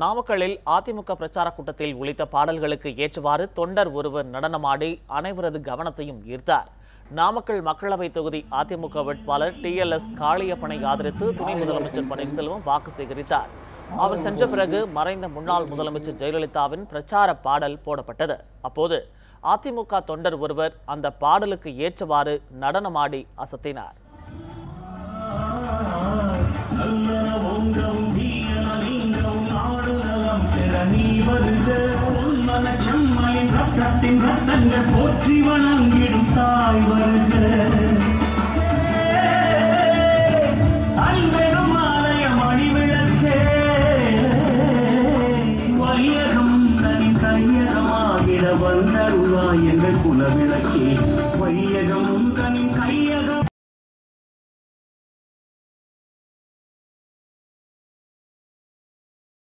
நாமக்கல்லில் அதிமுக பிரச்சார கூட்டத்தில் ஒலித்த பாடல்களுக்கு ஏற்றவாறு தொண்டர் ஒருவர் நடனமாடி அனைவரது கவனத்தையும் ஈர்த்தார். நாமக்கல் மக்களவை தொகுதி அதிமுக வேட்பாளர் டி எல் எஸ் காளியப்பனை ஆதரித்து துணை முதலமைச்சர் பன்னீர்செல்வம் வாக்கு சேகரித்தார். அவர் சென்ற பிறகு மறைந்த முன்னாள் முதலமைச்சர் ஜெயலலிதாவின் பிரச்சார பாடல் போடப்பட்டது. அப்போது அதிமுக தொண்டர் ஒருவர் அந்த பாடலுக்கு ஏற்றவாறு நடனமாடி அசத்தினார். வருது உள்மன செம்மலின் ரத்தத்தின் ரத்தங்கள் போற்றி வணங்கிடும் தாய் வருது அன்பெரும் ஆலய மணிவிளக்கே வையகம் தனி தையகமாகிட குலவிளக்கே. வையகம் தனி